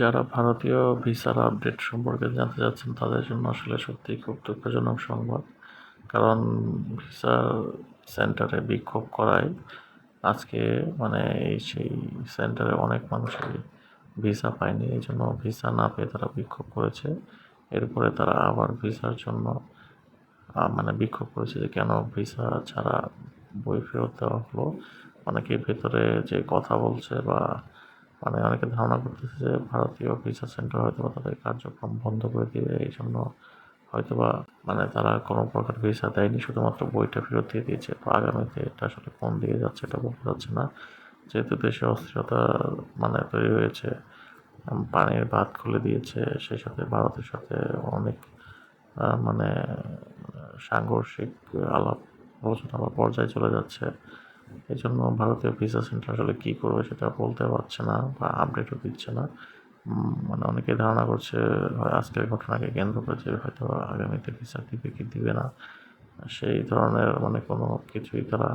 যারা ভারতীয় ভিসার আপডেট সম্পর্কে জানতে চাচ্ছেন, তাদের জন্য আসলে সত্যিই খুব দুঃখজনক সংবাদ। কারণ ভিসা সেন্টারে বিক্ষোভ করায় আজকে মানে সেই সেন্টারে অনেক মানুষই ভিসা পায়নি। এই জন্য ভিসা না পেয়ে তারা বিক্ষোভ করেছে। এরপরে তারা আবার ভিসার জন্য মানে বিক্ষোভ করেছে যে কেন ভিসা ছাড়া বই ফেরত দেওয়া হলো। অনেকে ভেতরে যে কথা বলছে বা মানে অনেকে ধারণা করতেছে যে ভারতীয় ভিসা সেন্টার হয়তো বা তাদের কার্যক্রম বন্ধ করে দিবে, এই জন্য হয়তোবা মানে তারা কোনো প্রকার ভিসা দেয়নি, শুধুমাত্র বইটা ফেরত দিয়ে দিয়েছে। তো আগামীতে এটা আসলে কোন দিকে যাচ্ছে এটা বোঝা যাচ্ছে না। যেহেতু দেশে অস্থিরতা মানে তৈরি হয়েছে পানির বাঁধ খুলে দিয়েছে, সেই সাথে ভারতের সাথে অনেক মানে সাংঘর্ষিক আলাপ আলোচনা বা পর্যায়ে চলে যাচ্ছে। এই জন্য ভারতীয় ভিসা সেন্টার আসলে কী করবে সেটা বলতে পারছে না বা আপডেটও দিচ্ছে না। মানে অনেকে ধারণা করছে আজকের ঘটনাকে কেন্দ্র করে যে হয়তো আগামীতে ভিসা দিবে কি দিবে না। সেই ধরনের মানে কোনো কিছুই তারা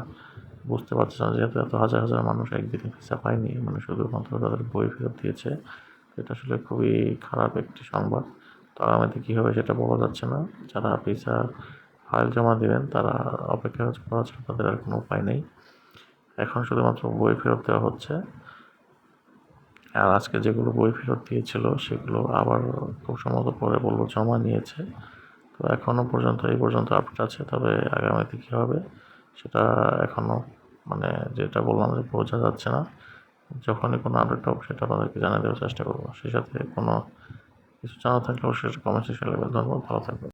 বুঝতে পারছে না। যেহেতু এত হাজার হাজার মানুষ একদিনে ভিসা পায়নি মানে শুধুমাত্র তাদের বই ফেরত দিয়েছে, এটা আসলে খুবই খারাপ একটি সংবাদ। তো আগামীতে কী হবে সেটা বলা যাচ্ছে না। যারা ভিসা ফাইল জমা দেবেন, তারা অপেক্ষা করা ছাড়া তাদের আর কোনো উপায় নেই। এখন শুধুমাত্র বই ফেরত দেওয়া হচ্ছে। আর আজকে যেগুলো বই ফেরত দিয়েছিল, সেগুলো আবার খুব সম্ভবত পরে বলব জমা নিয়েছে। তো এখনও পর্যন্ত, এই পর্যন্ত আপডেট আছে, তবে আগামীতে কী হবে সেটা এখনও মানে যেটা বললাম যে বোঝা যাচ্ছে না। যখনই কোনো আপডেট হবে সেটা আপনাদেরকে জানিয়ে দেওয়ার চেষ্টা করব। সেই সাথে কোনো কিছু জানা থাকলে অবশ্যই কমেন্ট সেকশনে ধন্যবাদ, ভালো থাকবেন।